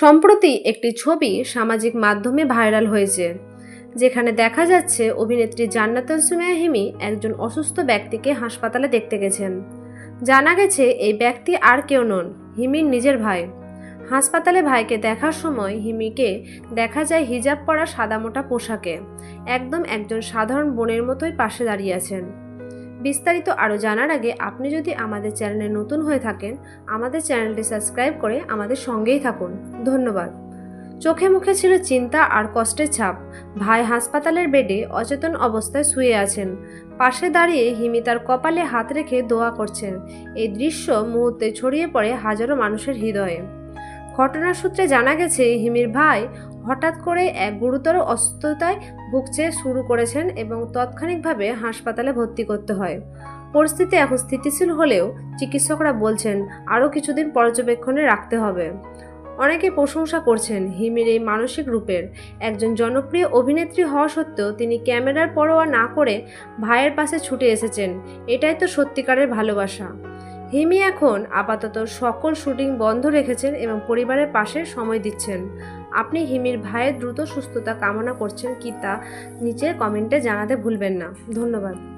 সম্প্রতি একটি ছবি সামাজিক মাধ্যমে ভাইরাল হয়েছে, যেখানে দেখা যাচ্ছে অভিনেত্রী জান্নাতুল সুমাইয়া হিমি একজন অসুস্থ ব্যক্তিকে হাসপাতালে দেখতে গেছেন। জানা গেছে, এই ব্যক্তি আর কেউ নন, হিমির নিজের ভাই। হাসপাতালে ভাইকে দেখার সময় হিমিকে দেখা যায় হিজাব পরা সাদামোটা পোশাকে, একদম একজন সাধারণ বোনের মতোই পাশে দাঁড়িয়ে আছেন। বিস্তারিত আরও জানার আগে আপনি যদি আমাদের চ্যানেলে নতুন হয়ে থাকেন, আমাদের চ্যানেলটি সাবস্ক্রাইব করে আমাদের সঙ্গেই থাকুন। ধন্যবাদ। চোখে মুখে ছিল চিন্তা আর কষ্টের ছাপ। ভাই হাসপাতালের বেডে অচেতন অবস্থায় শুয়ে আছেন। পাশে দাঁড়িয়ে হিমি তার কপালে হাত রেখে দোয়া করছেন। এই দৃশ্য মুহূর্তে ছড়িয়ে পড়ে হাজারো মানুষের হৃদয়ে। ঘটনার সূত্রে জানা গেছে, হিমির ভাই হঠাৎ করে এক গুরুতর অসুস্থতায় ভুগছে শুরু করেছেন এবং তাৎক্ষণিকভাবে হাসপাতালে ভর্তি করতে হয়। পরিস্থিতি এখন স্থিতিশীল হলেও চিকিৎসকরা বলছেন, আরও কিছুদিন পর্যবেক্ষণে রাখতে হবে। অনেকে প্রশংসা করছেন হিমির এই মানসিক রূপের। একজন জনপ্রিয় অভিনেত্রী হওয়া সত্ত্বেও তিনি ক্যামেরার পরোয়া না করে ভাইয়ের পাশে ছুটে এসেছেন। এটাই তো সত্যিকারের ভালোবাসা। হিমি এখন আপাতত সকল শুটিং বন্ধ রেখেছেন এবং পরিবারের পাশে সময় দিচ্ছেন। আপনি হিমির ভাইয়ের দ্রুত সুস্থতা কামনা করছেন কি তা নিচের কমেন্টে জানাতে ভুলবেন না। ধন্যবাদ।